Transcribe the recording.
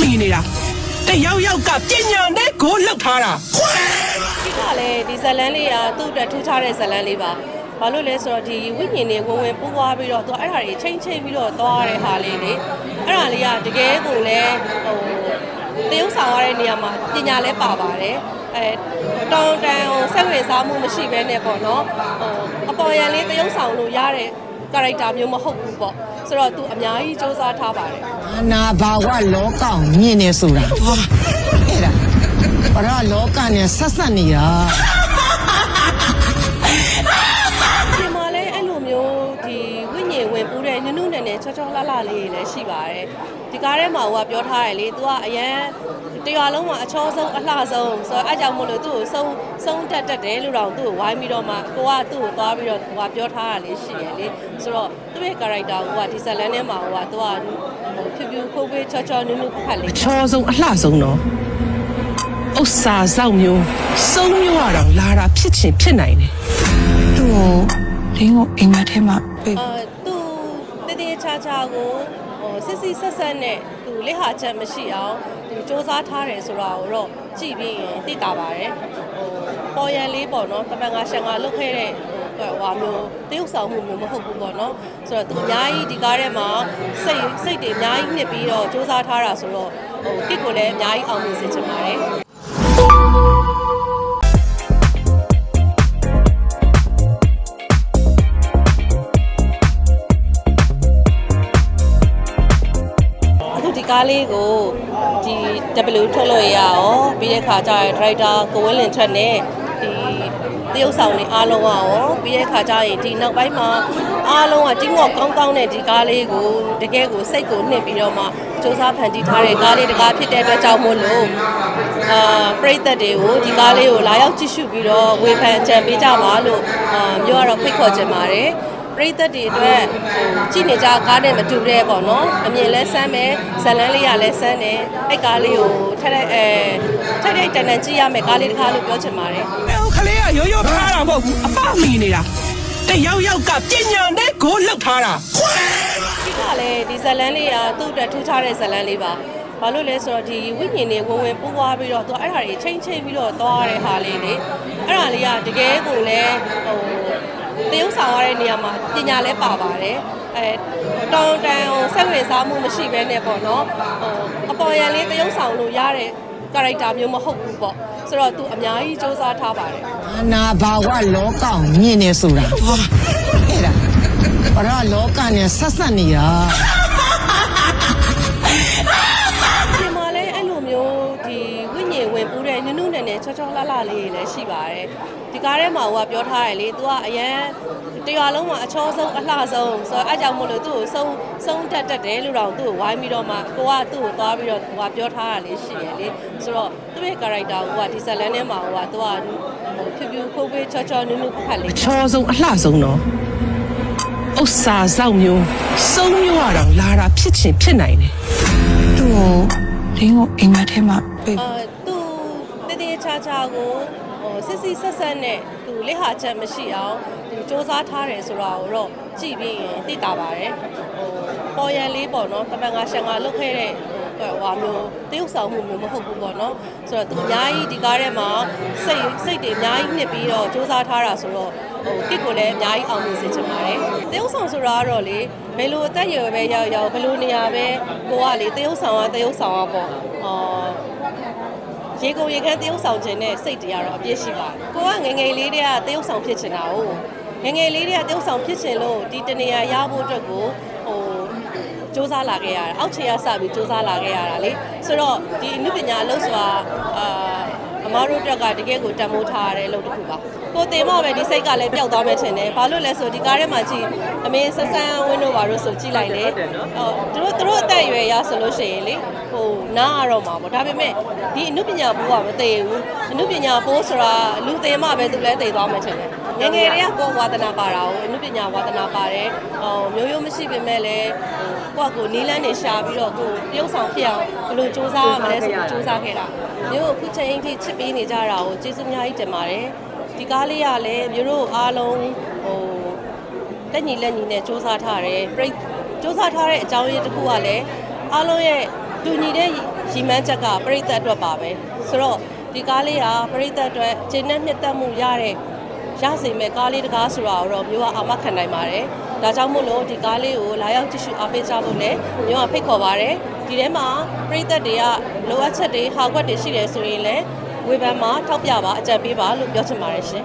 မီနေတာတယောက်ယောက်ကပညာနဲ့ကိုလှုပ်ထားတာဒီကလည်းဒီဇလန်းလေးကသူ့အတွက်ထူးခြားတဲ့ဇလန်းလေးပါဘာလို့လဲဆိုတော့ဒီဝိညာဉ်တွေဝင်ဝင်ပူးပွားပြီးတော့သူအဲ့ဒါတွေချိန်ချိန်ပြီးတော့သွားရတဲ့ဟာလေးလေအဲ့ဒါလေးကတကယ်ကိုလည်းဟိုတရုပ်ဆောင်ရတဲ့နေရာမှာပညာလည်းပါပါတယ်အဲတောင်းတန်ဟိုဆက်ဝင်စားမှုမရှိဘဲနဲ့ပေါ့နော်ဟိုအပေါ်ရန်လေးတရုပ်ဆောင်လို့ရတဲ့ character မျိုးမဟုတ်ဘူးပေါ့ဆိုတော့သူအများကြီးစူးစမ်းထားပါတယ်အနာဘာဝလောကကိုမြင်နေဆိုတာအဲ့ဒါဘာလို့လောကနဲ့ဆက်ဆက်နေတာ ချောချောလှလှလေးတွေလည်းရှိပါတယ်ဒီကားထဲမှာဟိုကပြောထားတယ်လေ तू ကအရန်တရွာလုံးမှာအချောဆုံးအလှဆုံးဆိုတော့အဲ့ကြောင့်မို့လို့သူ့ကိုဆုံးဆုံးတက်တက်တယ်လို့တော့သူ့ကိုဝိုင်းပြီးတော့မှကိုကသူ့ကိုသွားပြီးတော့ဟိုကပြောထားတာလေးရှိတယ်လေဆိုတော့သူ့ရဲ့ character ဟိုကဒီဇက်လန်ထဲမှာဟိုက तू ကဖြူဖြူခိုးခွေးချောချောနုနုဖတ်လေးအချောဆုံးအလှဆုံးတော့ဥစ္စာစောက်မျိုးစုံမျိုးရတော့လာတာဖြစ်ချင်ဖြစ်နိုင်တယ်သူ့ကိုလင်းကိုအိမ်မက်ထဲမှာပြေးအာ သူတည်တည်ချာချာကိုဟိုစစ်စစ်ဆက်ဆက်နဲ့သူလက်ဟာချက်မရှိအောင်သူစ조사ထားတယ်ဆိုတာကိုတော့ကြည့်ပြီးရင်သိတာပါတယ်ဟိုပေါ်ရန်လေးပေါ့နော်တပန်ကရှန်ကလုတ်ခဲ့တဲ့ဟိုဟွာမျိုးတရုပ်ဆောင်မှုမျိုးမဟုတ်ဘူးပေါ့နော်ဆိုတော့သူအများကြီးဒီကားထဲမှာစိတ်စိတ်တွေအများကြီးနှစ်ပြီးတော့စ조사ထားတာဆိုတော့ဟိုတစ်ကိုလည်းအများကြီးအောင်မြင်စေချင်ပါတယ် ကားလေးကိုဒီ W ထုတ်လို့ရအောင်ပြီးတဲ့ခါကျရင် driver ကိုဝင်းလင်ထက်နဲ့ဒီတရုပ်ဆောင်တွေအားလုံးကရောပြီးတဲ့ခါကျရင်ဒီနောက်ပိုင်းမှာအားလုံးကတင်းငေါကောင်းကောင်းနဲ့ဒီကားလေးကိုတကယ်ကိုစိတ်ကိုနှစ်ပြီးတော့မှစူးစမ်းဖန်တီးထားတဲ့ကားလေးတစ်ကားဖြစ်တဲ့အတွက်ကြောင့်မို့လို့အာပရိသတ်တွေကိုဒီကားလေးကိုလာရောက်ကြည့်ရှုပြီးတော့ဝေဖန်ကြံပေးကြပါလို့အာမျိုးကတော့ဖိတ်ခေါ်ချင်ပါတယ် ပရိသတ်တွေအတွက်ဟိုကြည့်နေကြကားနဲ့မတူတဲ့ပေါ့နော်အမြင်လဲဆမ်းမယ်ဇလန်းလေးရလဲဆမ်းတယ်အဲ့ကားလေးကိုထက်တဲ့အဲထက်တဲ့တန်တန်ကြည့်ရမယ်ကားလေးတစ်ခါလို့ပြောချင်ပါတယ်ဘယ်ခလေးကရိုးရိုးဖားတာမဟုတ်ဘူးအပမီနေတာတယောက်ယောက်ကပညာနဲ့ကိုလှုပ်ထားတာဒီကလည်းဒီဇလန်းလေးကသူ့အတွက်ထူးခြားတဲ့ဇလန်းလေးပါဘာလို့လဲဆိုတော့ဒီဝိညာဉ်တွေဝင်ဝင်ပူးပွားပြီးတော့သူအဲ့ဒါတွေချိန်ချိန်ပြီးတော့သွားရတဲ့ဟာလေးလေအဲ့ဒါလေးကတကယ်ကိုလည်းဟို တရုပ်ဆောင်ရတဲ့နေရာမှာပညာလည်းပါပါတယ်အဲတောင်းတန်ဟိုဆက်ဝင်စားမှုမရှိဘဲနဲ့ပေါ့နော်ဟိုအပေါ်ရန်လေးတရုပ်ဆောင်လို့ရတဲ့ character မျိုးမဟုတ်ဘူးပေါ့ဆိုတော့သူအများကြီးစူးစမ်းထားပါတယ်အနာဘာဝလောကကိုမြင်နေဆိုတာအဲ့ဒါဘာလို့လောကနဲ့ဆက်ဆက်နေတာ ဝိညာဉ်ဝင်ပူးတဲ့နုနုနယ်နယ်ချောချောလှလှလေးတွေလည်းရှိပါတယ်ဒီကားထဲမှာဟိုကပြောထားတယ်လေ तू ကအရန်တရွာလုံးမှာအချောဆုံးအလှဆုံးဆိုတော့အဲ့ကြောင့်မို့လို့သူ့ကိုဆုံးဆုံးတက်တက်တယ်လို့တော့သူ့ကိုဝိုင်းပြီးတော့မှကိုကသူ့ကိုသွားပြီးတော့ဟိုကပြောထားတာလေးရှိရလေဆိုတော့သူ့ရဲ့ character ဟိုကဒီဇက်လန်ထဲမှာဟိုက तू ကဟိုဖြူဖြူခိုးခွေးချောချောနုနုဖတ်လေးအချောဆုံးအလှဆုံးတော့ဥစ္စာစောက်မျိုးစုံမျိုးရတော့လာတာဖြစ်ချင်ဖြစ်နိုင်တယ်သူ့ကိုလင်းကိုအိမ်မက်ထဲမှာပြေးအာသူ တည်တည်ချာချာကိုဟိုစစ်စစ်ဆက်ဆက်နဲ့သူလက်ဟာချက်မရှိအောင်သူစ조사ထားတယ်ဆိုတာကိုတော့ကြည့်ပြီးရင်သိတာပါတယ်ဟိုပေါ်ရန်လေးပေါ့နော်တပန်ကရှန်ကလုတ်ခဲ့တဲ့ဟိုဟွာမျိုးတရုပ်ဆောင်မှုမျိုးမဟုတ်ဘူးပေါ့နော်ဆိုတော့သူအများကြီးဒီကားထဲမှာစိတ်စိတ်တွေအများကြီးနှစ်ပြီးတော့စ조사ထားတာဆိုတော့ဟိုတစ်ကိုလည်းအများကြီးအောင်မြင်စေချင်ပါတယ်တရုပ်ဆောင်ဆိုတာကတော့လေဘယ်လိုအသက်အရွယ်ပဲရောက်ရောက်ဘယ်လိုနေရာပဲကိုကလေတရုပ်ဆောင်ကတရုပ်ဆောင်ကပေါ့အာ ရေကုန်ရေခမ်းတရုပ်ဆောင်ခြင်းနဲ့စိတ်တရားတော့အပြည့်ရှိပါတယ်။ကိုကငယ်ငယ်လေးတည်းကတရုပ်ဆောင်ဖြစ်ချင်တာ哦ငယ်ငယ်လေးတည်းကတရုပ်ဆောင်ဖြစ်ချင်လို့ဒီတနေရာရဖို့အတွက်ကိုဟိုစူးစမ်းလာခဲ့ရတာအောက်ခြေရစပြီးစူးစမ်းလာခဲ့ရတာလေဆိုတော့ဒီအနုပညာအလုပ်ဆိုတာအာအ မားတို့တက်ကတကယ်ကိုတန်မိုးထားရတဲ့အလုပ်တစ်ခုပါကိုတင်မော့ပဲဒီစိတ်ကလည်းပျောက်သွားမယ်ထင်တယ်ဘာလို့လဲဆိုဒီကားထဲမှာကြည့်အမေဆဆန်းဝင်းတို့ဘာလို့ဆိုကြည့်လိုက်လေဟိုသူတို့သူတို့အသက်အရွယ်ရဆိုလို့ရှိရင်လေဟိုနားရတော့မှာပေါ့ဒါပေမဲ့ဒီအနုပညာဘိုးကမသေးဘူးအနုပညာဘိုးဆိုတာလူသေးမှပဲသူလည်းသေသွားမှထင်တယ်ငယ်ငယ်တည်းကကိုယ်ဝါသနာပါတာကိုအနုပညာဝါသနာပါတယ်ဟိုမျိုးရိုးမရှိပေမဲ့လည်းဟို ကိုယ့်ကိုနီးလန်းနေရှာပြီးတော့ကိုယ်တရုပ်ဆောင်ဖြစ်အောင်ဘယ်လိုစူးစမ်းရမလဲဆိုပြီးစူးစမ်းခဲ့တာမျိုးအခုချိန်ထိချစ်ပေးနေကြတာကိုကျေးဇူးအများကြီးတင်ပါတယ်ဒီကားလေးကလည်းမျိုးတို့အားလုံးဟိုလက်ညီလက်ညီနဲ့စူးစမ်းထားတယ်ပြိစူးစမ်းထားတဲ့အကြောင်းရင်းတစ်ခုကလည်းအားလုံးရဲ့တူညီတဲ့ရရီမန်းချက်ကပြိသက်အတွက်ပါပဲဆိုတော့ဒီကားလေးကပြိသက်အတွက်ဂျင်းနဲ့နှစ်သက်မှုရတဲ့ရစေမဲ့ကားလေးတကားဆိုတာကိုတော့မျိုးကအာမခံနိုင်ပါတယ် ဒါကြောင့်မို့လို့ဒီကားလေးကိုလာရောက်ကြည့်ရှုအားပေးကြဖို့လည်းမျိုးကဖိတ်ခေါ်ပါတယ်ဒီထဲမှာပြိသက်တွေကလိုအပ်ချက်တွေဟာကွက်တွေရှိတယ်ဆိုရင်လည်းဝေဖန်မှာထောက်ပြပါအကြံပေးပါလို့ပြောချင်ပါတယ်ရှင်